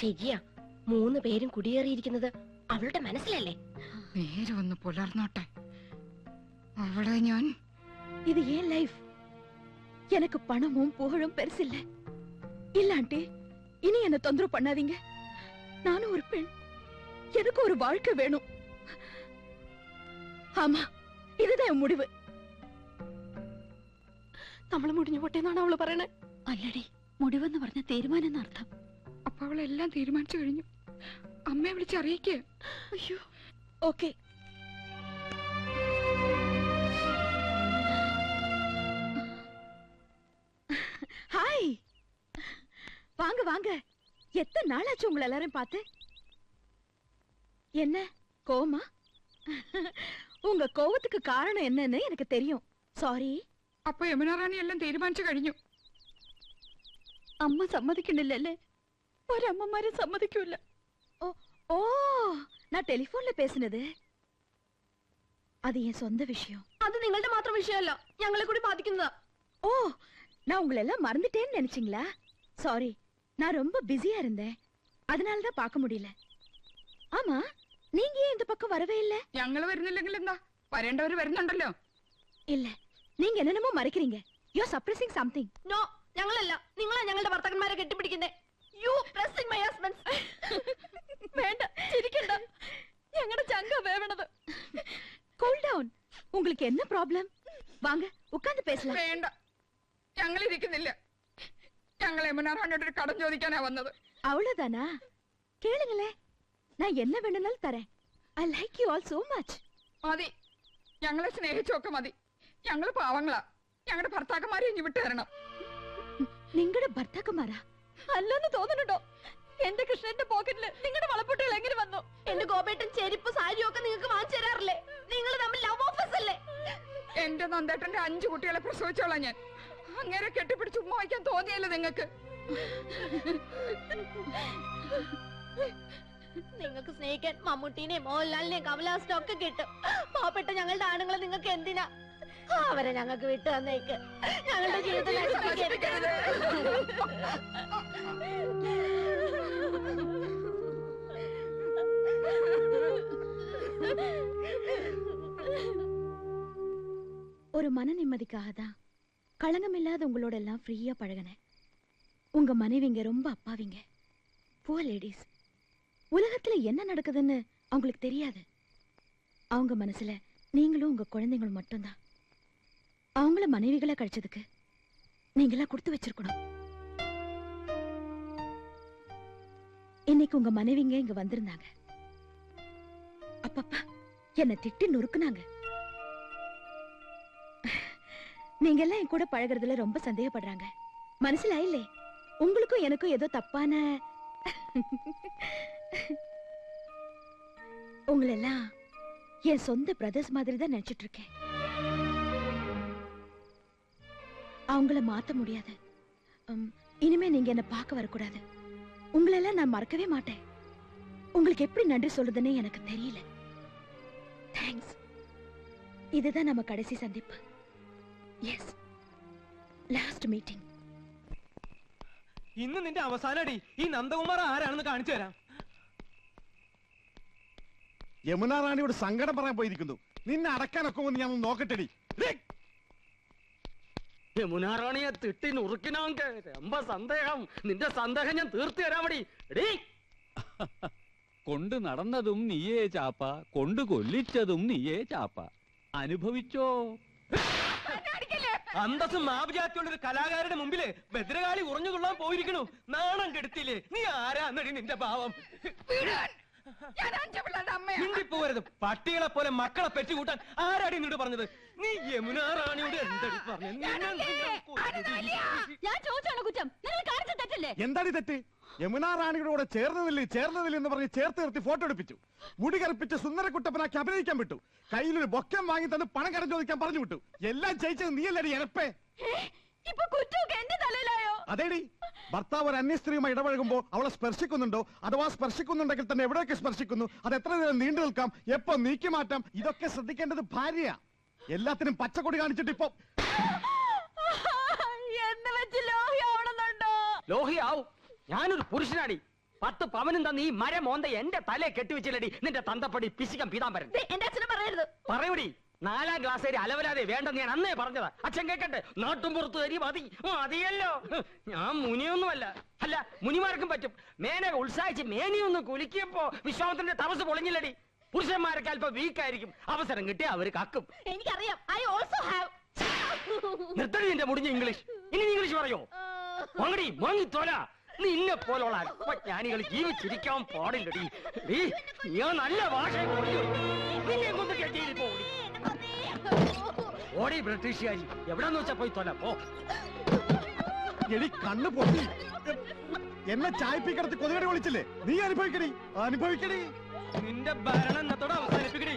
ശരിയാ മൂന്ന് പേരും കുടിയേറിയിരിക്കുന്നത് അവളുടെ മനസ്സിലല്ലേ നേരെ ഒന്ന് പുലർന്നോട്ടെ അവളെ ഞാൻ இது ஏன் லைஃப் எனக்கு பணமும் புகழும் பெருசில்ல இல்ல ஆண்டி இனி என்ன தொந்தரவு பண்ணாதீங்க நானும் ஒரு பெண் எனக்கு ஒரு வாழ்க்கை வேணும் ஆமா இதுதான் என் முடிவு നമ്മള് മുടിഞ്ഞു പോട്ടെ എന്നാണ് അവള് പറയണേ അല്ലടി മുടിവെന്ന് പറഞ്ഞ തീരുമാനം എന്നർത്ഥം അപ്പൊ അവളെല്ലാം തീരുമാനിച്ചു കഴിഞ്ഞു അമ്മയെ വിളിച്ചറിയിക്കുക അയ്യോ ഓക്കെ ஹாய் வாங்க வாங்க எத்தனை நாளாச்சு உங்களை எல்லாரும் பார்த்து என்ன கோவமா உங்க கோவத்துக்கு காரணம் என்னன்னு எனக்கு தெரியும் சாரி അപ്പൊ യമുന റാണി എല്ലാം തീരുമാനിച്ചു കഴിഞ്ഞു അമ്മ സമ്മതിക്കണില്ലല്ലേ ഒരമ്മമാരെ സമ്മതിക്കൂല ഓ ഓ நான் டெலிஃபோன்ல பேசினது அது என் சொந்த விஷயம் അത് നിങ്ങളുടെ മാത്രം വിഷയമല്ല ഞങ്ങളെ കൂടി ബാധിക്കുന്നതാ ஓ நான் உங்களை எல்லாம் மறந்துட்டேன்னு நினைச்சீங்களா சாரி நான் ரொம்ப பிஸியா இருந்தேன் அதனால தான் பார்க்க முடியல ஆமா நீங்க ஏன் இந்த பக்கம் வரவே இல்ல ഞങ്ങള് വരുന്നില്ലെങ്കിൽ എന്താ വരേണ്ടവര് വരുന്നുണ്ടല്ലോ இல்ல நீங்க என்னென்னமோ மறைக்கிறீங்க யூ சப்ரஸிங் சம்திங் നോ ഞങ്ങളല്ല നിങ്ങളാ ഞങ്ങളുടെ ഭർത്താക്കന്മാരെ കെട്ടിപ്പിടിക്കുന്നേ യു പ്രസിംഗ് മൈ ഹസ്ബൻഡ് വേണ്ട ചിരിക്കണ്ട ഞങ്ങളുടെ ചങ്ക വേവണത് കൂൾ ഡൗൺ உங்களுக்கு என்ன ப்ராப்ளம் வாங்க உட்கார்ந்து பேசலாம் വേണ്ട ഞങ്ങൾ ഇരിക്കുന്നില്ല ഞങ്ങൾ യമുന റാണിയോട് ഒരു കടം ചോദിക്കാനാ വന്നത് அவ்வளவுதானா கேளுங்களே நான் என்ன வேணும்னாலும் தரேன் I like you all so much മതി ഞങ്ങളെ സ്നേഹിച്ചൊക്കെ മതി ഞങ്ങള് പാവങ്ങളാ ഞങ്ങളുടെ ഭർത്താക്കന്മാരെ ഇനി വിട്ടു തരണം നിങ്ങളുടെ ഭർത്താക്കന്മാരാ അല്ലെന്ന് തോന്നുന്നുണ്ടോ? എന്റെ കൃഷ്ണന്റെ പോക്കറ്റിൽ നിങ്ങളുടെ വളപ്പൊട്ടുകൾ എങ്ങനെ വന്നു? എന്റെ ഗോപേട്ടൻ ചെരുപ്പ് സാരിയും ഒക്കെ നിങ്ങൾക്ക് വാങ്ങിച്ചു തരാറില്ലേ? നിങ്ങൾ തമ്മിൽ ലവ് ഓഫീസ് അല്ലേ? എന്റെ നന്ദേട്ടന്റെ അഞ്ചു കുട്ടികളെ പ്രസവിച്ചോളാം ഞാൻ. അങ്ങനെ കെട്ടിപ്പിടിച്ച് ഉമ്മ വയ്ക്കാൻ തോന്നിയല്ലോ നിങ്ങക്ക് നിങ്ങൾക്ക് സ്നേഹിക്കാൻ മമ്മൂട്ടീനെയും മോഹൻലാലിനെയും കമലഹാസിനെയും ഒക്കെ കിട്ടും. പാവപ്പെട്ട ഞങ്ങളുടെ ആണുങ്ങളെ നിങ്ങൾക്ക് എന്തിനാ? അവരെ ഞങ്ങൾക്ക് വിട്ടു തന്നേക്ക് ഞങ്ങളുടെ ജീവിതം നശിപ്പിക്കരുത് ஒரு மன நிம்மதிக்காக தான் களங்கம் இல்லாத உங்களோட எல்லாம் ஃப்ரீயா பழகினேன் உங்க மனைவிங்க ரொம்ப அப்பாவிங்க புவர் லேடிஸ் உலகத்துல என்ன நடக்குதுன்னு அவங்களுக்கு தெரியாது அவங்க மனசுல நீங்களும் உங்க குழந்தைங்களும் மட்டும்தான் அவங்கள மனைவிகளை கிடைச்சதுக்கு நீங்களா கொடுத்து வச்சிருக்கணும். இன்னைக்கு உங்க மனைவிங்க இங்க வந்திருந்தாங்க. அப்பப்பா என்ன திட்டி நொறுக்குனாங்க. நீங்க எல்லாம் என் கூட பழகுறதுல ரொம்ப சந்தேகப்படுறாங்க. மனசுல இல்லே உங்களுக்கும் எனக்கும் ஏதோ தப்பான உங்களெல்லாம் என் சொந்த பிரதர்ஸ் மாதிரி தான் நினைச்சிட்டு இருக்கேன். அவங்கள மாத்த முடியாது உம், இனிமே நீங்க என்ன பார்க்க வரக்கூடாது உங்களெல்லாம் நான் மறக்கவே மாட்டேன் உங்களுக்கு எப்படி நன்றி சொல்றதுன்னு எனக்கு தெரியல தேங்க்ஸ் இதுதான் நம்ம கடைசி சந்திப்பு യെസ് ലാസ്റ്റ് മീറ്റിംഗ് ഇന്ന് നിന്റെ അവസാനടി ഈ നന്ദകുമാർ ആരാണെന്ന് കാണിച്ചു തരാം യമുന റാണിയോട് സങ്കടം പറയാൻ പോയിരിക്കുന്നു നിന്നെ അടക്കാനൊക്കെ ഒന്ന് ഞാൻ ഒന്ന് നോക്കട്ടെടി ഡേയ്, യമുനാറാണിയെ തിട്ടി നുറുക്കിനോങ്ക്. രമ്പ സന്ദേഹം. നിന്റെ സന്ദേഹം ഞാൻ തീർത്തു തരാൻ മടി എടീ. കൊണ്ട് നടന്നതും നീയേ ചാപ്പ. കൊണ്ട് കൊല്ലിച്ചതും നീയേ ചാപ്പ. അനുഭവിച്ചോ? അന്തസ്സും മാപജാത്തിയുള്ള ഒരു കലാകാരന്റെ മുമ്പിൽ ഭദ്രകാളി ഉറഞ്ഞുകൊള്ളാൻ പോയിരിക്കണു. നാണം കെടുത്തില്ലേ? നീ ആരാന്നടി നിന്റെ ഭാവം പട്ടികളെ പോലെ മക്കളെ പെറ്റുകൂട്ടാൻ ആരാടി നിന്നോട് പറഞ്ഞത്? നീ യമുന റാണിയോട് എന്തടി പറഞ്ഞു ഞാൻ ചോദിച്ചാണ് കുറ്റം. നിങ്ങൾ കാണിച്ച തെറ്റല്ലേ? എന്താടി തെറ്റ്? യമുന റാണിയുടെ കൂടെ ചേർന്നതില്ലേ? ചേർന്നതില്ല എന്ന് പറഞ്ഞ് ചേർത്ത് നിർത്തി ഫോട്ടോ എടുപ്പിച്ചു. മുടി കറുപ്പിച്ച് സുന്ദരക്കുട്ടപ്പനാക്കി അഭിനയിക്കാൻ വിട്ടു. കയ്യിലൊരു ബൊക്കം വാങ്ങി തന്ന് പണം കടം ചോദിക്കാൻ പറഞ്ഞു വിട്ടു. എല്ലാം ജയിച്ചത് നീയല്ലടി എനപ്പേ. ഇപ്പൊ കുറ്റമൊക്കെ എന്റെ തലയിലായോ? അതേടി. ഭർത്താവ് ഒരു അന്യ സ്ത്രീയുമായി ഇടപഴകുമ്പോൾ അവളെ സ്പർശിക്കുന്നുണ്ടോ? അഥവാ സ്പർശിക്കുന്നുണ്ടെങ്കിൽ തന്നെ എവിടെയൊക്കെ സ്പർശിക്കുന്നു? അത് എത്ര നേരം നീണ്ടു നിൽക്കാം? എപ്പോ നീക്കി മാറ്റാം? ഇതൊക്കെ ശ്രദ്ധിക്കേണ്ടത് ഭാര്യയാ. എല്ലാത്തിനും പച്ചക്കൊടി കാണിച്ചിട്ട് ഇപ്പൊ എന്ന് വെച്ച് ലോഹ്യാവണമെന്നുണ്ടോ ലോഹിയാവും ഞാനൊരു പുരുഷനാടി. പത്ത് പവനും തന്ന ഈ മര മോന്ത എന്റെ തലയെ കെട്ടിവെച്ചില്ലടി. നിന്റെ തന്തപ്പടി പിശികം പീതാംബരൻ ദേ, എന്റെ അച്ഛനെ പറയരുത്. പറയൂടി. നാലാം ക്ലാസ് വരെ അലവരാതെ വേണ്ടെന്ന് ഞാൻ അന്നേ പറഞ്ഞതാ. അച്ഛൻ കേക്കട്ടെ. നാട്ടും പുറത്തു തരി മതി. മതിയല്ലോ. ഞാൻ മുനിയൊന്നുമല്ല. അല്ല മുനിമാർക്കും പറ്റും. മേനെ ഉത്സാഹിച്ച് മേനിയൊന്ന് കുലുക്കിയപ്പോ വിശ്വാമത്തിന്റെ തപസ് പൊളിഞ്ഞില്ലടി. പുരുഷന്മാരൊക്കെ അല്പം വീക്കായിരിക്കും അവസരം കിട്ടി അവർ കക്കും. എനിക്കറിയാം. ഐ ഓൾസോ ഹാവ് നിർത്തടി നിന്റെ മുടിഞ്ഞ ഇംഗ്ലീഷ്. ഇനി നീ ഇംഗ്ലീഷ് പറയോ? മങ്ങടി മങ്ങി തോല നിന്നെ പോലുള്ള അല്പജ്ഞാനികൾ ജീവിച്ചിരിക്കാൻ പാടില്ലടി. നീ ഞാൻ നല്ല ഭാഷ നിന്നെ കൊണ്ട് കെട്ടിയിൽ പോടി ഓടി ബ്രിട്ടീഷുകാരി. എവിടെന്ന് വെച്ചാ പോയി തോല പോ. എടി കണ്ണ് പൊട്ടി. എന്നെ ചായപ്പിക്കടത്ത് കൊതുകടി വിളിച്ചില്ലേ? നീ അനുഭവിക്കടി. അനുഭവിക്കടി. നിന്റെ ഭരണം എന്നത്തോടെ അവസാനിപ്പിക്കടി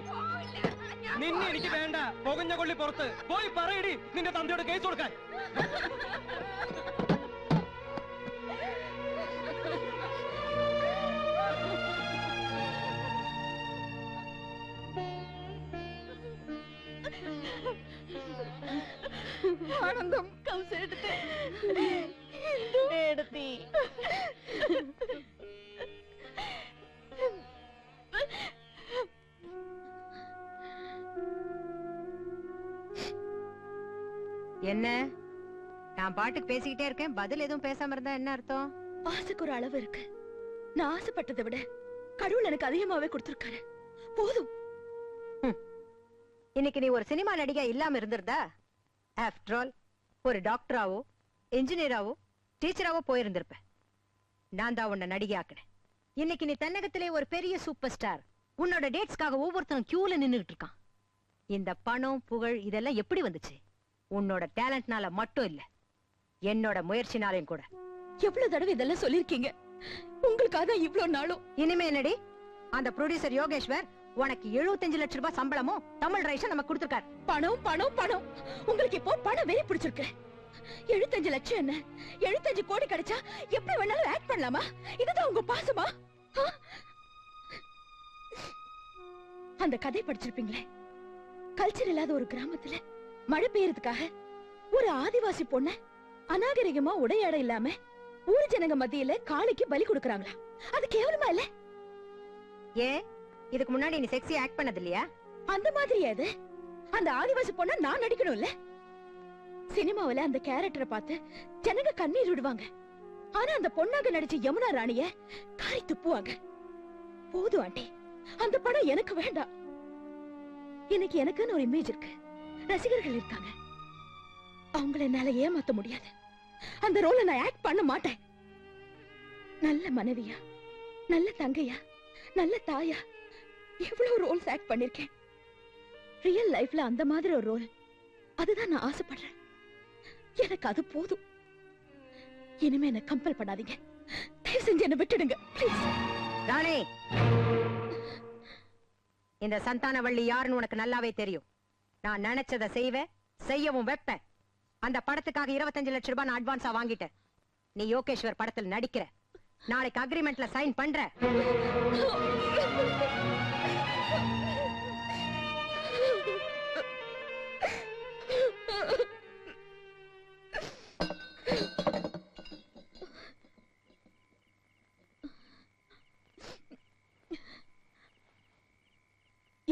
നിന്നെ എനിക്ക് വേണ്ട. പുകഞ്ഞ കൊള്ളി പുറത്ത്. പോയി പറയടി നിന്റെ തന്തയോട് കേസ് കൊടുക്കാൻ. ആനന്ദം. എടുത്തി. என்ன? நான் பாட்டுக்கு பேசிக்கிட்டே இருக்கேன். பதில் எதுவும் பேசாம இருந்தா என்ன அர்த்தம்? ஆசைக்கு ஒரு அளவு இருக்கு. நான் ஆசைப்பட்டதை விட கடவுள் எனக்கு அதிகமாவே கொடுத்திருக்காரு. போதும். இன்னைக்கு நீ ஒரு சினிமா நடிகை இல்லாம இருந்திருந்தா ஆஃப்டர் ஆல் ஒரு டாக்டராவோ இன்ஜினியராவோ டீச்சராவோ போயிருந்திருப்ப. நான் தான் உன்னை நடிகையாக்குனேன் இன்னைக்கு நீ தென்னகத்திலே ஒரு பெரிய சூப்பர் ஸ்டார் உன்னோட டேட்ஸ்க்காக ஒவ்வொருத்தரும் கியூல நின்னுகிட்டு இருக்கான். இந்த பணம் புகழ் இதெல்லாம் எப்படி வந்துச்சு? உன்னோட டேலண்ட்னால மட்டும் இல்ல என்னோட முயற்சினாலையும் கூட. எவ்வளவு தடவை இதெல்லாம் சொல்லிருக்கீங்க உங்களுக்காக தான் இவ்வளவு நாளும். இனிமே என்னடி? அந்த ப்ரொடியூசர் யோகேஸ்வர் உனக்கு 75 லட்சம் ரூபாய் சம்பளமும் தமிழ் ரைஷன் நமக்கு கொடுத்திருக்காரு. பணம் பணம் பணம். உங்களுக்கு இப்போ பணம் வெறி பிடிச்சிருக்கு. எழுபத்தஞ்சு லட்சம் என்ன? எழுபத்தஞ்சு கோடி கிடைச்சா எப்படி வேணாலும் ஆக்ட் பண்ணலாமா? இதுதான் உங்க பாசமா? அந்த கதை படிச்சிருப்பீங்களே? கல்ச்சர் இல்லாத ஒரு கிராமத்துல மழை பெய்யறதுக்காக ஒரு ஆதிவாசி பொண்ண அநாகரிகமா உடையாட இல்லாம ஊர் ஜனங்க மத்தியில காளிக்கு பலி கொடுக்கறாங்களா? அது கேவலமா இல்ல? ஏன் இதுக்கு முன்னாடி நீ செக்ஸி ஆக்ட் பண்ணது இல்லையா? அந்த மாதிரி அது அந்த ஆதிவாசி பொண்ண நான் நடிக்கணும்ல சினிமாவுல அந்த கேரக்டரை பார்த்து ஜனங்க கண்ணீர் விடுவாங்க. ஆனா அந்த பொண்ணாக நடிச்ச யமுனா ராணிய காரி துப்புவாங்க. போதும் ஆண்டி. அந்த படம் எனக்கு வேண்டாம். இன்னைக்கு எனக்குன்னு ஒரு இமேஜ் இருக்கு. ரசிகர்கள் இருக்காங்க. அவங்கள என்னால ஏமாத்த முடியாது. அந்த ரோல நான் ஆக்ட் பண்ண மாட்டேன். நல்ல மனைவியா நல்ல தங்கையா நல்ல தாயா எவ்வளவு ரோல்ஸ் ஆக்ட் பண்ணிருக்கேன். ரியல் லைஃப்ல அந்த மாதிரி ஒரு ரோல் அதுதான் நான் ஆசைப்படுறேன். எனக்கு அது போதும். இனிமே என்ன கம்பல் பண்ணாதீங்க. தயவு செஞ்சு என்ன விட்டுடுங்க ப்ளீஸ் ராணி! இந்த சந்தானவள்ளி யாருன்னு உனக்கு நல்லாவே தெரியும். நான் நினைச்சதை செய்வேன் செய்யவும் வைப்பேன். அந்த படத்துக்காக 25 லட்சம் ரூபாய் நான் அட்வான்ஸா வாங்கிட்டேன். நீ யோகேஸ்வர் படத்தில் நடிக்கிற. நாளைக்கு அக்ரிமெண்ட்ல சைன் பண்ற.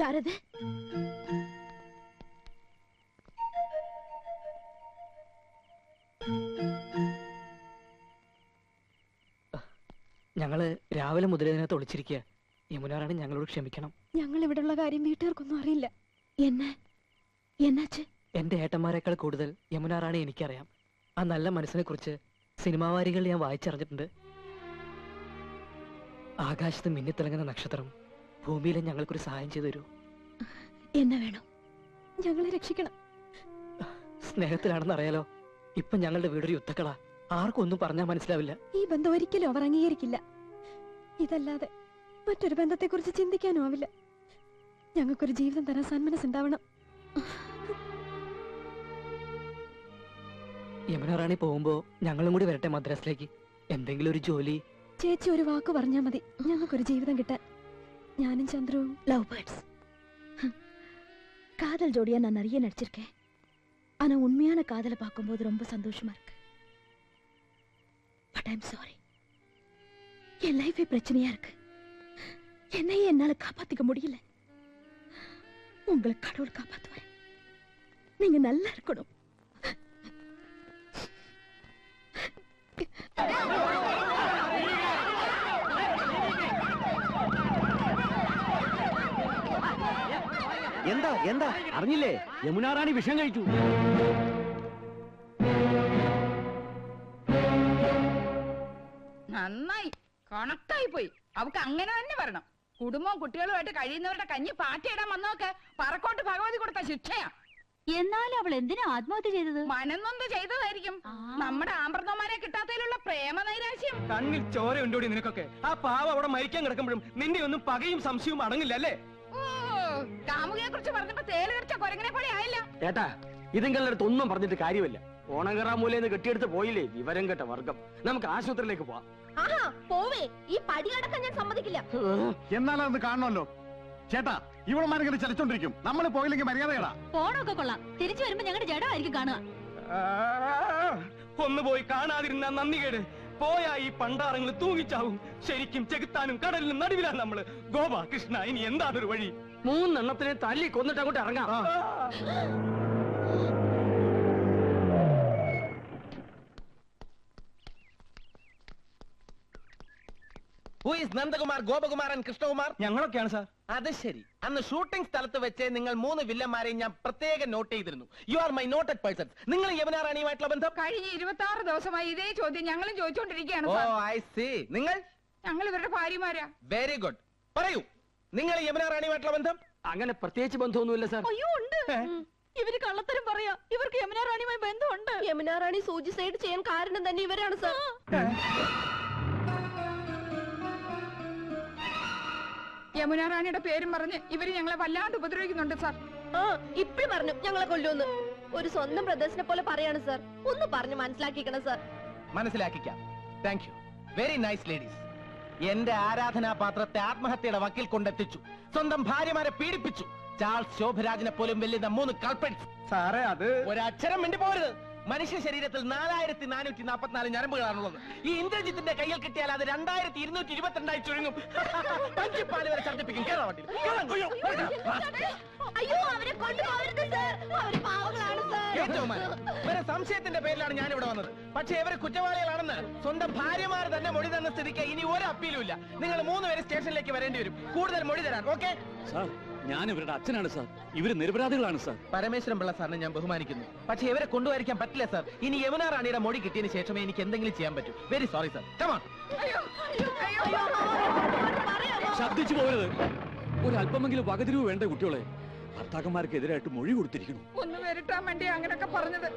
யாரது? അകത്ത് ഒളിച്ചിരിക്കുക യമുനാറാണി ഞങ്ങളോട് ക്ഷമിക്കണം. ഞങ്ങൾ ഇവിടെയുള്ള കാര്യം വീട്ടുകാർക്കൊന്നും അറിയില്ല. എന്നെ എന്നാച്ച്? എന്റെ ഏട്ടന്മാരെക്കാൾ കൂടുതൽ യമുനാറാണി എനിക്കറിയാം. ആ നല്ല മനസ്സിനെ കുറിച്ച് സിനിമാവാരികൾ ഞാൻ വായിച്ചറിഞ്ഞിട്ടുണ്ട്. ആകാശത്ത് മിന്നിത്തിളങ്ങുന്ന നക്ഷത്രം ഭൂമിയിലെ ഞങ്ങൾക്കൊരു സഹായം ചെയ്തു തരൂ എന്നെ വേണം. ഞങ്ങളെ രക്ഷിക്കണം. സ്നേഹത്തിലാണെന്ന് അറിയാലോ ഇപ്പൊ ഞങ്ങളുടെ വീടൊരു യുദ്ധക്കളാ. ആർക്കും ഒന്നും പറഞ്ഞാൽ മനസ്സിലാവില്ല. ഈ ബന്ധം ഒരിക്കലും അവർ അംഗീകരിക്കില്ല. ഇതല്ലാതെ മറ്റൊരു ബന്ധത്തെക്കുറിച്ച് ചിന്തിക്കാനും ആവില്ല ഞങ്ങൾക്കൊരു ജീവിതം തരാൻ സന്മനസ്സുണ്ടാവണം യമുനാറാണി പോകുമ്പോ ഞങ്ങളും കൂടി വരട്ടെ മദ്രാസിലേക്ക് എന്തെങ്കിലും ഒരു ജോലി ചേച്ചി ഒരു വാക്ക് പറഞ്ഞാൽ മതി ഞങ്ങൾക്കൊരു ജീവിതം കിട്ടാൻ ഞാനും ചന്ദ്രുവും லவ் பேர்ட்ஸ் காதல் ஜோடியா நான் நிறைய நடிச்சிருக்கேன் ஆனா உண்மையான காதலை பார்க்கும்போது ரொம்ப சந்தோஷமா இருக்கு பட் ஐம் சாரி என் லைஃபே பிரச்சனையா இருக்கு என்னையே என்னால காப்பாத்திக்க முடியல உங்களை கடவுள் காப்பாத்துவார் நீங்க நல்லா இருக்கணும் എന്താ എന്താ അറിഞ്ഞില്ലേ യമുന റാണി വിഷം കഴിച്ചു നന്നായി കണക്റ്റായി പോയി. അവക്ക് അങ്ങനെ തന്നെ വരണം. കുടുംബവും കുട്ടികളുമായിട്ട് കഴിയുന്നവരുടെ കഞ്ഞി പാറ്റിയിടാൻ വന്നോക്കെ പറക്കോട്ട് ഭഗവതി കൊടുത്ത ശിക്ഷയാ. എന്നാലും അവൾ എന്തിനാ ആത്മഹത്യ ചെയ്തത്? മനന്നൊന്ന് ചെയ്തതായിരിക്കും. നമ്മുടെ ആമ്പ്രതമാരെ കിട്ടാത്തതിലുള്ള പ്രേമ നൈരാശ്യം കണ്ണിൽ ചോര ഉണ്ടോടി നിനക്കൊക്കെ? ആ പാവ അവിടെ മരിക്കാൻ കിടക്കുമ്പോഴും നിന്റെ ഒന്നും പകയും സംശയവും അടങ്ങില്ല അല്ലേ? കാമുകയെ കുറിച്ച് പറഞ്ഞപ്പോ തേൽ കടിച്ച കൊരങ്ങനെ പോലെ ആയില്ല. ഏട്ടാ ഇതെങ്കിലും അടുത്ത് ഒന്നും പറഞ്ഞിട്ട് കാര്യമില്ല. ഓണങ്കറ മൂലന്ന് കെട്ടിയെടുത്ത് പോയില്ലേ? വിവരം കേട്ട വർഗം. നമുക്ക് ആശുപത്രിയിലേക്ക് പോവാം. ആഹാ പോവേ. ഈ പടിയടക്കം ഞാൻ സമ്മതിക്കില്ല. എന്നാലത് കാണണമല്ലോ. ചേട്ടാ ഇവളമാരിങ്ങനെ ചലിച്ചോണ്ടിരിക്കും. നമ്മൾ പോയില്ലെങ്കിൽ മര്യാദകളാ പോണൊക്കെ കൊള്ളാം. തിരിച്ചു വരുമ്പോ ഞങ്ങളുടെ ജഡമായിരിക്കും കാണുക. ഒന്ന് പോയി കാണാതിരുന്ന നന്ദി കേട്. പോയാ ഈ പണ്ടാറങ്ങൾ തൂങ്ങിച്ചാവും. ശരിക്കും ചെകുത്താനും കടലിനും നടുവിലാ നമ്മൾ. ഗോപാ കൃഷ്ണ ഇനി എന്താണൊരു വഴി? മൂന്നെണ്ണത്തിനെ തല്ലി കൊന്നിട്ട് അങ്ങോട്ട് ഇറങ്ങാം ഹു നന്ദകുമാർ ഗോപകുമാരൻ കൃഷ്ണകുമാർ ഞങ്ങളൊക്കെയാണ് സാർ. അത് ശരി. അന്ന് ഷൂട്ടിംഗ് സ്ഥലത്ത് വെച്ച് നിങ്ങൾ മൂന്ന് വില്ലന്മാരെയും ഞാൻ പ്രത്യേകം നോട്ട് ചെയ്തിരുന്നു. You are my noted persons നിങ്ങൾ യമുന റാണിയുമായിട്ടുള്ള ബന്ധം? കഴിഞ്ഞ ഇരുപത്തി ആറ് ദിവസമായി ഇതേ ചോദ്യം ഞങ്ങളും ചോദിച്ചോണ്ടിരിക്കുകയാണ് ഓ സാർ. ഐ സി നിങ്ങൾ? ഞങ്ങൾ ഇവരുടെ ഭാര്യമാരാ. വെരി ഗുഡ് പറയൂ. നിങ്ങൾ യമുനാറാണിയുമായിട്ടുള്ള ബന്ധം? അങ്ങനെ പ്രത്യേകിച്ച് ബന്ധമൊന്നുമില്ല സാർ. അയ്യോ ഉണ്ട്. ഇവർ കള്ളത്തരം പറയാ. ഇവർക്ക് യമുനാറാണിയുമായി ബന്ധമുണ്ട്. യമുനാറാണി സൂചിസൈഡ് ചെയ്യാൻ കാരണം തന്നെ ഇവരാണ് സാർ. യമുന റാണിയുടെ പേരും പറഞ്ഞ് ഇവർ ഞങ്ങളെ വല്ലാണ്ട് ഉപദ്രവിക്കുന്നുണ്ട് സാർ. ആ ഇപ്പഴും പറഞ്ഞു ഞങ്ങളെ കൊല്ലുമെന്ന്. ഒരു സ്വന്തം ബ്രദേഴ്സിനെ പോലെ പറയാണ് സാർ. ഒന്ന് പറഞ്ഞു മനസ്സിലാക്കിക്കണം sir. മനസ്സിലാക്കിക്കാം. Thank you very nice ladies എന്റെ ആരാധനാപാത്രത്തെ ആത്മഹത്യയുടെ വക്കിൽ കൊണ്ടെത്തിച്ചു. സ്വന്തം ഭാര്യമാരെ പീഡിപ്പിച്ചു. ചാൾസ് ശോഭരാജിനെ പോലും വെല്ലുന്ന മൂന്ന് കൾപ്പൻസ് സാറേ അത് ഒരക്ഷരം മിണ്ടി പോരുത് മനുഷ്യ ശരീരത്തിൽ നാലായിരത്തി നാനൂറ്റി നാൽപ്പത്തിനാല് ഞരമ്പുകളാണുള്ളത്. ഈ ഇന്ദ്രജിത്തിന്റെ കയ്യിൽ കിട്ടിയാൽ അത് രണ്ടായിരത്തി ഇരുന്നൂറ്റി ഇരുപത്തിരണ്ടായി ചുരുങ്ങും. പഞ്ചിപ്പാൽ വരെ ഛർദ്ദിപ്പിക്കും. കേരള വണ്ടിയിൽ. അയ്യോ അവരെ കൊണ്ടുപോകരുത് സർ. പാവങ്ങളാണ് സാർ. ഇവരെ സംശയത്തിന്റെ പേരിലാണ് ഞാൻ ഇവിടെ വന്നത്. പക്ഷേ ഇവർ കുറ്റവാളികളാണെന്ന് സ്വന്തം ഭാര്യമാർ തന്നെ മൊഴി തന്ന സ്ഥിതിക്ക് ഇനി ഒരു അപ്പീലും ഇല്ല നിങ്ങൾ മൂന്നുപേര് സ്റ്റേഷനിലേക്ക് വരേണ്ടി വരും. കൂടുതൽ മൊഴി തരാൻ ഓക്കെ? സാർ ഞാൻ ഇവരുടെ അച്ഛനാണ് സാർ. ഇവർ നിരപരാധികളാണ് സാർ. പരമേശ്വരൻ പിള്ള സാറിനെ ഞാൻ ബഹുമാനിക്കുന്നു. പക്ഷേ ഇവരെ കൊണ്ടുപോയിരിക്കാൻ പറ്റില്ല സാർ. ഇനി യമുന റാണിയുടെ മൊഴി കിട്ടിയതിന് ശേഷമേ എനിക്ക് എന്തെങ്കിലും ചെയ്യാൻ പറ്റൂ. Very sorry sir come on ശബ്ദിച്ചു പോകരുത്. ഒരല്പമെങ്കിലും വകതിരിവ് വേണ്ട കുട്ടികളെ? ഭർത്താക്കന്മാർക്കെതിരായിട്ട് മൊഴി കൊടുത്തിരിക്കുന്നു. ഒന്ന് വരട്ടാൻ വേണ്ടി അങ്ങനൊക്കെ പറഞ്ഞത്.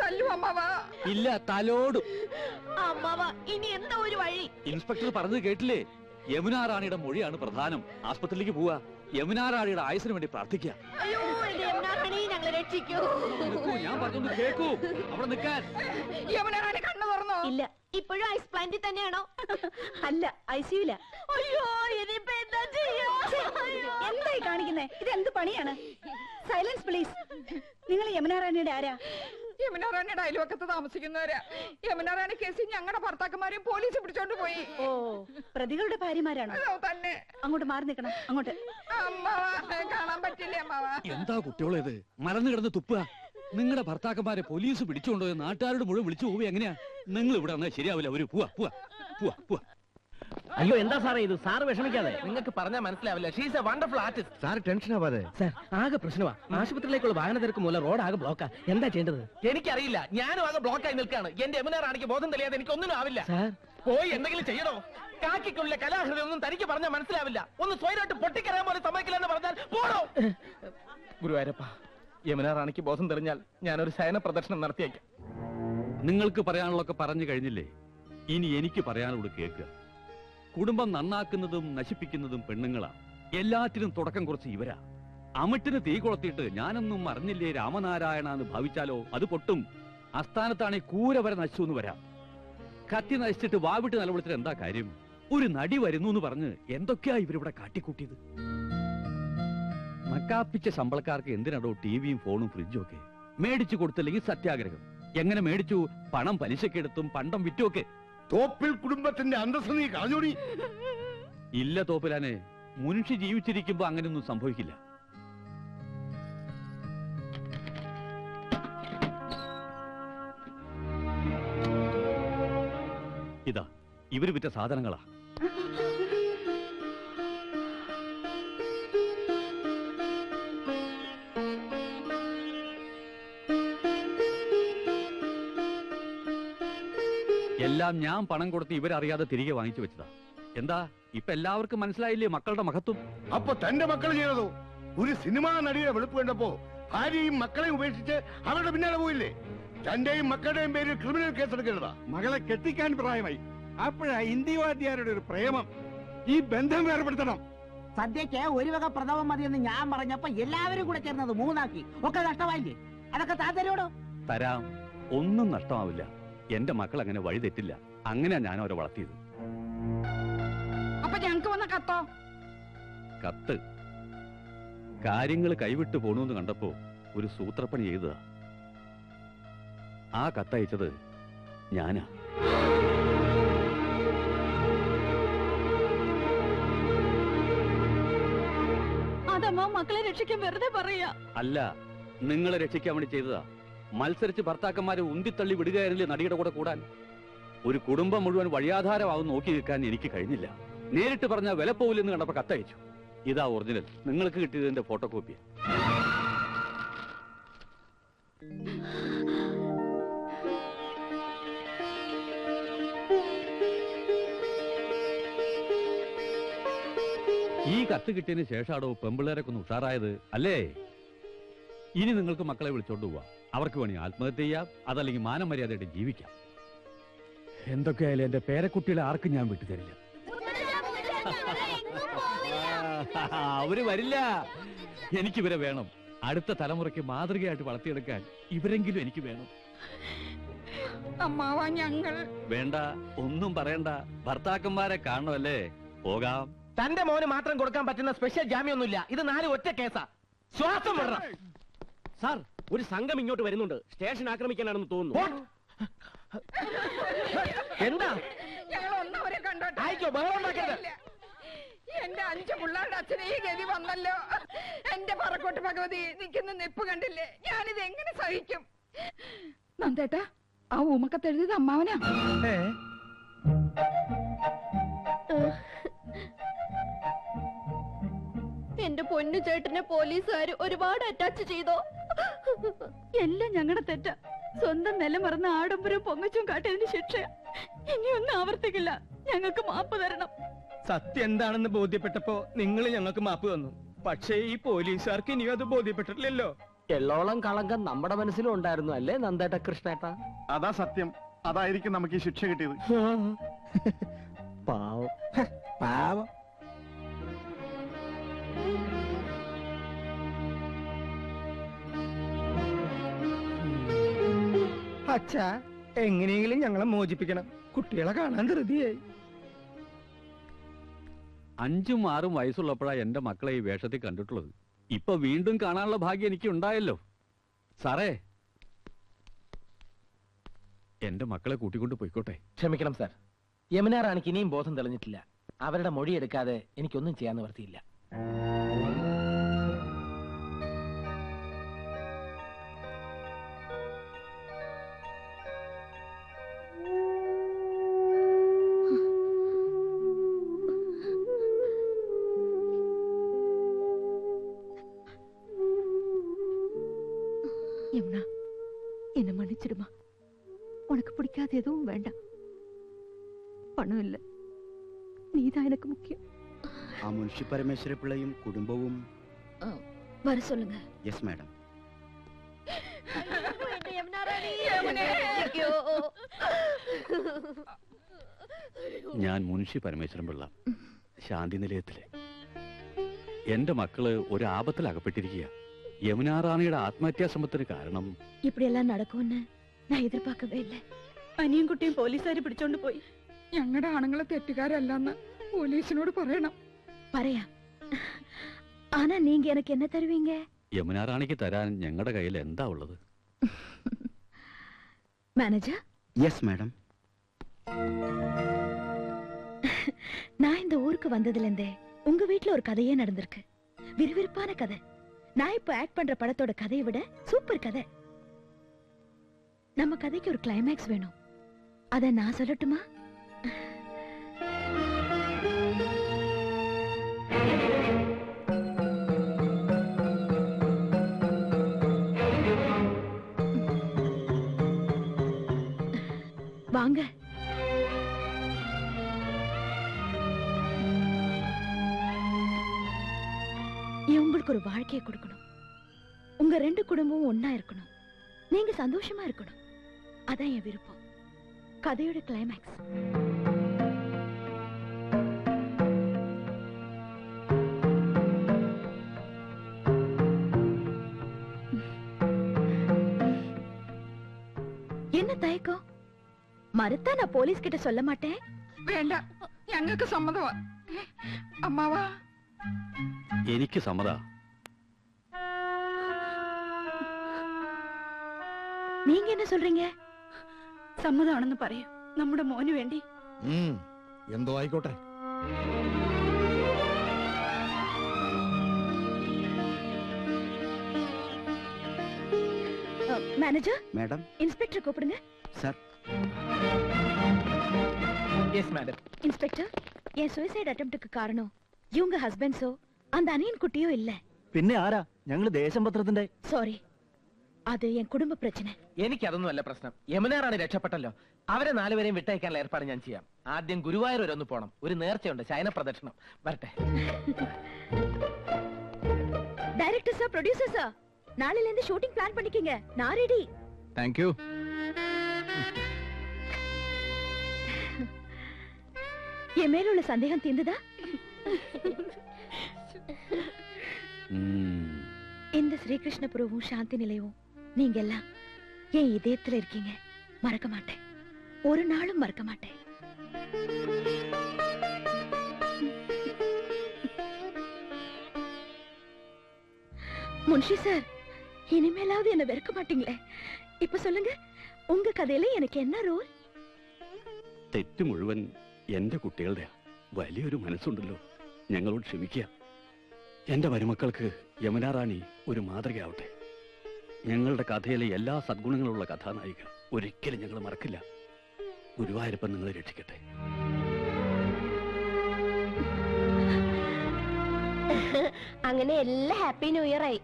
തല്ലും അമ്മാവാ. ഇല്ല തലോടും. അമ്മാവ ഇനി എന്താ ഒരു വഴി? ഇൻസ്പെക്ടർ പറഞ്ഞത് കേട്ടില്ലേ? യമുന റാണിയുടെ മൊഴിയാണ് പ്രധാനം. ആസ്പത്രിയിലേക്ക് പോവാ. യമുനാറാണിയുടെ ആയുസിന് വേണ്ടി പ്രാർത്ഥിക്കുക. അയ്യോ എന്റെ യമുന റാണി ഞങ്ങളെ രക്ഷിക്കൂ. നിൽക്കൂ, ഞാൻ പറഞ്ഞൊന്ന് കേൾക്കൂ. അവിടെ നിൽക്കാൻ. യമുന റാണി കണ്ണു തുറന്നോ? ഇല്ല. ഇപ്പോഴും ഐസ് പ്ലാന്റിൽ തന്നെയാണോ? അല്ല ഐ അയ്യോ ഇനിയിപ്പോ എന്താ ചെയ്യാ? അയ്യോ. എന്തായി കാണിക്കുന്നേ? ഇത് എന്ത് പണിയാണ്? സൈലൻസ് പ്ലീസ് നിങ്ങൾ യമുനാറാണിയുടെ ആരാ? യമുന റാണിയുടെ അയൽവക്കത്ത് താമസിക്കുന്നവരാ. യമുനാറാണി കേസിൽ ഞങ്ങളുടെ ഭർത്താക്കന്മാരെയും പോലീസ് പിടിച്ചോണ്ട് പോയി. ഓ പ്രതികളുടെ ഭാര്യമാരാണോ? അതോ തന്നെ. അങ്ങോട്ട് മാറി നിൽക്കണം അങ്ങോട്ട്. അമ്മാവാ കാണാൻ പറ്റില്ല അമ്മാവാ? എന്താ കുട്ടികളേത്? മലന്ന് കിടന്ന് തുപ്പുക. നിങ്ങളുടെ ഭർത്താക്കന്മാരെ പോലീസ് പിടിച്ചോണ്ടോ നാട്ടുകാരുടെ മുഴുവൻ വിളിച്ചു പോവുക എങ്ങനെയാ? നിങ്ങൾ ഇവിടെ വന്നാൽ ശരിയാവില്ല. ഒരു പോവാ പോവാ പോവാ പോവാ. അയ്യോ എന്താ സാറേ ഇത്? സാറ് വിഷമിക്കാതെ. നിങ്ങൾക്ക് പറഞ്ഞാൽ മനസ്സിലാവില്ല. She's a wonderful artist sir tension ആവാതെ. സാർ ആകെ പ്രശ്നമാ. ആശുപത്രിയിലേക്കുള്ള വാഹന തിരക്ക് മൂലം റോഡ് ആകെ ബ്ലോക്കാ. എന്താ ചെയ്യേണ്ടത്? എനിക്കറിയില്ല. ഞാനും ആകെ ബ്ലോക്കായി നിൽക്കാണ് എന്റെ എമിനാർ ആണെങ്കിൽ ബോധം തെളിയാതെ എനിക്ക് ഒന്നിനും ആവില്ല. സാർ. പോയി എന്തെങ്കിലും ചെയ്യണോ? കാക്കിക്കുള്ള കലാഹൃതി ഒന്നും തനിക്ക് പറഞ്ഞാൽ മനസ്സിലാവില്ല. ഒന്ന് സ്വയമായിട്ട് പൊട്ടിക്കറിയാൻ പോലെ സമ്മതിക്കില്ല എന്ന് പറഞ്ഞാൽ പോണോ ഗുരുവായൂരപ്പ യമുനാ റാണിക്ക് ബോധം തെളിഞ്ഞാൽ ഞാനൊരു ശയന പ്രദർശനം നടത്തിയേക്കാം. നിങ്ങൾക്ക് പറയാനുള്ളതൊക്കെ പറഞ്ഞു കഴിഞ്ഞില്ലേ? ഇനി എനിക്ക് പറയാനുള്ളത് കേൾക്കുക. കുടുംബം നന്നാക്കുന്നതും നശിപ്പിക്കുന്നതും പെണ്ണുങ്ങളാണ് എല്ലാറ്റിനും തുടക്കം കുറച്ച് ഇവരാ. അമിട്ടിന് തീ കൊളുത്തിയിട്ട് ഞാനൊന്നും അറിഞ്ഞില്ലേ രാമനാരായണ എന്ന് ഭാവിച്ചാലോ? അത് പൊട്ടും. അസ്ഥാനത്താണെ കൂര വരെ നശിച്ചു എന്ന് വരാം. കത്തി നശിച്ചിട്ട് വാവിട്ട് നിലവിളിച്ചിട്ട് എന്താ കാര്യം? ഒരു നടി വരുന്നു എന്ന് പറഞ്ഞ് എന്തൊക്കെയാ ഇവരിവിടെ കാട്ടിക്കൂട്ടിയത്? മക്കാപ്പിച്ച ശമ്പളക്കാർക്ക് എന്തിനാടോ ടിവിയും ഫോണും ഫ്രിഡ്ജും ഒക്കെ? മേടിച്ചു കൊടുത്തില്ലെങ്കിൽ സത്യാഗ്രഹം. എങ്ങനെ മേടിച്ചു? പണം പലിശക്കെടുത്തും പണ്ടം വിറ്റുമൊക്കെ. തോപ്പിൽ കുടുംബത്തിന്റെ അന്തസ് നീ കളഞ്ഞോടി. ഇല്ല തോപ്പിലാനെ മനുഷ്യ ജീവിച്ചിരിക്കുമ്പോ അങ്ങനെയൊന്നും സംഭവിക്കില്ല. ഇതാ ഇവർ വിറ്റ സാധനങ്ങളാ. എല്ലാം ഞാൻ പണം കൊടുത്ത് ഇവരറിയാതെ തിരികെ വാങ്ങിച്ചു വെച്ചതാ. എന്താ? ഇപ്പൊ എല്ലാവർക്കും മനസ്സിലായില്ലേ മക്കളുടെ മഹത്വം? അപ്പൊ തന്റെ മക്കൾ ചെയ്തതോ? ഒരു സിനിമാ നടിയുടെ വെളുപ്പ് കണ്ടപ്പോ ഭാര്യയും മക്കളെയും ഉപേക്ഷിച്ച് അവരുടെ പിന്നാലെ പോയില്ലേ? തന്റെയും മക്കളുടെയും പേരിൽ ക്രിമിനൽ കേസ് കേസെടുക്കരുതാ മകളെ കെട്ടിക്കാൻ പ്രായമായി. അപ്പോഴാ ഇന്ത്യവാദ്യാരുടെ ഒരു പ്രേമം. ഈ ബന്ധം വേർപെടുത്തണം. സദ്യക്ക് ഒരു വക പ്രഥമം മതിയെന്ന് ഞാൻ പറഞ്ഞപ്പോ എല്ലാവരും കൂടെ ചേർന്നത് മൂന്നാക്കി. ഒക്കെ നഷ്ടമായില്ലേ? അതൊക്കെ താത്തരോടോ തരാം. ഒന്നും നഷ്ടമാവില്ല. എന്റെ മക്കൾ അങ്ങനെ വഴിതെറ്റില്ല അങ്ങനെയാ ഞാൻ അവരെ വളർത്തിയത്. അപ്പൊ ഞങ്ങക്ക് വന്ന കത്തോ? കത്ത്. കാര്യങ്ങൾ കൈവിട്ട് പോണൂന്ന് കണ്ടപ്പോ ഒരു സൂത്രപ്പണി ചെയ്തതാ. ആ കത്തയച്ചത് ഞാനാ. അതമ്മ മക്കളെ രക്ഷിക്കാൻ വെറുതെ പറയാ. അല്ല നിങ്ങളെ രക്ഷിക്കാൻ വേണ്ടി ചെയ്തതാ. മത്സരിച്ച് ഭർത്താക്കന്മാരെ ഉന്തിത്തള്ളി വിടുകയായിരുന്നില്ലേ നടിയുടെ കൂടെ കൂടാൻ? ഒരു കുടുംബം മുഴുവൻ വഴിയാധാരമാവും നോക്കി നിൽക്കാൻ എനിക്ക് കഴിഞ്ഞില്ല. നേരിട്ട് പറഞ്ഞ വില പോവില്ലെന്ന് കണ്ടപ്പോ കത്തയച്ചു. ഇതാ ഒറിജിനൽ നിങ്ങൾക്ക് കിട്ടിയതിന്റെ ഫോട്ടോ കോപ്പി ഈ കത്ത് കിട്ടിയതിന് ശേഷമാണോ പെമ്പിള്ളേരൊക്കെ ഒന്ന് ഉഷാറായത്? അല്ലേ? ഇനി നിങ്ങൾക്ക് മക്കളെ വിളിച്ചോണ്ട് പോവാം. അവർക്ക് വേണി ആത്മഹത്യ ചെയ്യാം അതല്ലെങ്കിൽ മാനമര്യാദയായിട്ട് ജീവിക്കാം. എന്തൊക്കെയായാലും എന്റെ പേരക്കുട്ടികളെ ആർക്കും ഞാൻ വിട്ടുതരില്ല അവർ വരില്ല. എനിക്കിവരെ വേണം. അടുത്ത തലമുറയ്ക്ക് മാതൃകയായിട്ട് വളർത്തിയെടുക്കാൻ ഇവരെങ്കിലും എനിക്ക് വേണം. അമ്മാവ ഞങ്ങൾ. വേണ്ട ഒന്നും പറയണ്ട. ഭർത്താക്കന്മാരെ കാണണമല്ലേ? പോകാം. തന്റെ മോന് മാത്രം കൊടുക്കാൻ പറ്റുന്ന സ്പെഷ്യൽ ജാമ്യമൊന്നുമില്ല. ഇത് നാല് ഒറ്റ കേസാ. ശ്വാസം വിടണം. സാർ ഒരു സംഘം ഇങ്ങോട്ട് വരുന്നുണ്ട്. സ്റ്റേഷൻ ആക്രമിക്കാനാണെന്ന് തോന്നുന്നു. എന്താ? കണ്ടോട്ടെ. ആയിക്കോ, ബഹളം ഉണ്ടാക്കരുത്. എന്റെ അഞ്ചു പിള്ളേരുടെ അച്ഛനെ ഈ ഗതി വന്നല്ലോ. എന്റെ പറക്കോട്ട് ഭഗവതി നിൽക്കുന്ന നിപ്പ് കണ്ടില്ലേ? ഞാനിത് എങ്ങനെ സഹിക്കും? നന്ദേട്ടാ ആ ഊമക്കത്ത് എഴുതിയത് അമ്മാവനാ. എന്റെ പൊന്നു ചേട്ടനെ പോലീസുകാർ ഒരുപാട് അറ്റാച്ച് ചെയ്തോ? എല്ലാം ഞങ്ങളുടെ തെറ്റ. സ്വന്തം നില മറന്ന ആഡംബരം പൊങ്ങച്ചും കാട്ടിയതിന് ശിക്ഷ ഇനിയൊന്നും ആവർത്തിക്കില്ല. ഞങ്ങൾക്ക് മാപ്പ് തരണം. സത്യം എന്താണെന്ന് ബോധ്യപ്പെട്ടപ്പോ നിങ്ങൾ ഞങ്ങൾക്ക് മാപ്പ് തന്നു. പക്ഷേ ഈ പോലീസുകാർക്ക് ഇനിയും അത് ബോധ്യപ്പെട്ടിട്ടില്ലല്ലോ. എള്ളോളം കളങ്കം നമ്മുടെ മനസ്സിലും ഉണ്ടായിരുന്നു അല്ലേ നന്ദേട്ട കൃഷ്ണേട്ട? അതാ സത്യം. അതായിരിക്കും നമുക്ക് ഈ ശിക്ഷ കിട്ടിയത്. പാവം. പാവം. അച്ഛാ എങ്ങനെയെങ്കിലും ഞങ്ങളെ മോചിപ്പിക്കണം. കുട്ടികളെ കാണാൻ ധൃതിയായി. അഞ്ചും ആറും വയസ്സുള്ളപ്പോഴാ എന്റെ മക്കളെ ഈ വേഷത്തിൽ കണ്ടിട്ടുള്ളത്. ഇപ്പൊ വീണ്ടും കാണാനുള്ള ഭാഗ്യം എനിക്ക് ഉണ്ടായല്ലോ സാറേ എന്റെ മക്കളെ കൂട്ടിക്കൊണ്ട് പോയിക്കോട്ടെ. ക്ഷമിക്കണം സാർ. യമുന റാണിക്ക് ഇനിയും ബോധം തെളിഞ്ഞിട്ടില്ല. അവരുടെ മൊഴി എടുക്കാതെ എനിക്കൊന്നും ചെയ്യാൻ നിവർത്തിയില്ല ആ മുൻഷി പരമേശ്വര പിള്ളയും കുടുംബവും வர சொல்லுங்க യെസ് മാഡം എന്റെ യമുന റാണി, യമുനേ. രക്ഷിക്കൂ. ഞാൻ മുൻഷി പരമേശ്വരൻ പിള്ള ശാന്തി നിലയത്തിലെ എന്റെ മക്കള് ഒരു ആപത്തിൽ അകപ്പെട്ടിരിക്കുക യമുനാ റാണിയുടെ ആത്മഹത്യാ ശ്രമത്തിന് കാരണം இப்படி எல்லாம் நடக்கும்னு நான் எதிர்பார்க்கவே இல்லை അനിയും കുട്ടിയും പോലീസുകാർ പിടിച്ചോണ്ട് പോയി ഞങ്ങളുടെ ആണുങ്ങളെ തെറ്റുകാരല്ലെന്ന് പോലീസിനോട് പറയണം പറയാം ஆனா நீங்க எனக்கு என்ன தருவீங்க യമുനാ റാണിക്ക് തരാൻ ഞങ്ങളുടെ കയ്യിൽ എന്താ ഉള്ളത് மேனேஜர் യെസ് മാഡം நான் இந்த ஊருக்கு வந்ததுல இருந்தே உங்க வீட்ல ஒரு கதையே நடந்திருக்கு விறுவிறுப்பான கதை நான் இப்ப ஆக்ட் பண்ற படத்தோட கதையை விட சூப்பர் கதை நம்ம கதைக்கு ஒரு கிளைமேக்ஸ் வேணும் அத நான் சொல்லட்டுமா வாங்க. உங்களுக்கு ஒரு வாழ்க்கையை கொடுக்கணும். உங்க ரெண்டு குடும்பமும் ஒன்னா இருக்கணும். நீங்க சந்தோஷமா இருக்கணும். அதான் என் விருப்பம். கதையோட கிளைமேக்ஸ் என்ன தயக்கம்? மறுத்தா நான் போலீஸ் கிட்ட சொல்ல மாட்டேன் വേണ്ട ഞങ്ങൾക്ക് സമ്മതമാ അമ്മാവാ എനിക്ക് സമ്മത நீங்க என்ன சொல்றீங்க സമ്മതമാണെന്ന് പറയൂ നമ്മുടെ മോന് വേണ്ടി ഉം, എന്തോ ആയിക്കോട്ടെ மேனேஜர் மேடம் இன்ஸ்பெக்டர் கூப்பிடுங்க சார் യെസ് മാഡം இன்ஸ்பெக்டர் என் சூசைட் அட்டம்ப்டுக்கு காரணம் இவங்க ஹஸ்பண்ட்ஸோ அந்த அணியன் குட்டியோ இல்ல പിന്നെ ആരാ ഞങ്ങള് ദേശം പത്രത്തിന്റെ சாரி அது என் குடும்ப பிரச்சனை എനിക്ക് അതൊന്നുമല്ല പ്രശ്നം യമുനാറാണ് രക്ഷപ്പെട്ടല്ലോ അവരെ നാലുപേരെയും വിട്ടയക്കാനുള്ള ഏർപ്പാട് ഞാൻ ചെയ്യാം ആദ്യം ഗുരുവായൂർ വരെ ഒന്ന് പോണം ഒരു നേർച്ചയുണ്ട് ശയന പ്രദക്ഷിണം വരട്ടെ டைரக்டர் சார் ப்ரொடியூசர் சார் நாளையில இருந்து ஷூட்டிங் பிளான் பண்ணிக்கங்க நான் ரெடி താങ്ക് യു என் மேல உள்ள சந்தேகம் தீர்ந்துதா? இந்த ஸ்ரீகிருஷ்ணபுரவும் சாந்தி நிலையவும் நீங்க எல்லாம் என் இதயத்துல இருக்கீங்க. மறக்க மாட்டேன். ஒரு நாளும் மறக்க மாட்டேன். முன்ஷி சார் இனிமேலாவது என்ன வெறுக்க மாட்டீங்களே? இப்ப சொல்லுங்க உங்க கதையில எனக்கு என்ன ரோல்? தெட்டு முழுவன் എന്റെ കുട്ടികളുടെ വലിയൊരു മനസ്സുണ്ടല്ലോ. ഞങ്ങളോട് ക്ഷമിക്കുക. എന്റെ മരുമക്കൾക്ക് യമുനാറാണി ഒരു മാതൃകയാവട്ടെ. ഞങ്ങളുടെ കഥയിലെ എല്ലാ സദ്ഗുണങ്ങളുള്ള കഥാനായിക ഒരിക്കലും ഞങ്ങൾ മറക്കില്ല. ഗുരുവായൂരപ്പൻ നിങ്ങളെ രക്ഷിക്കട്ടെ. അങ്ങനെ എല്ലാ ഹാപ്പി ന്യൂ ഇയർ ആയി.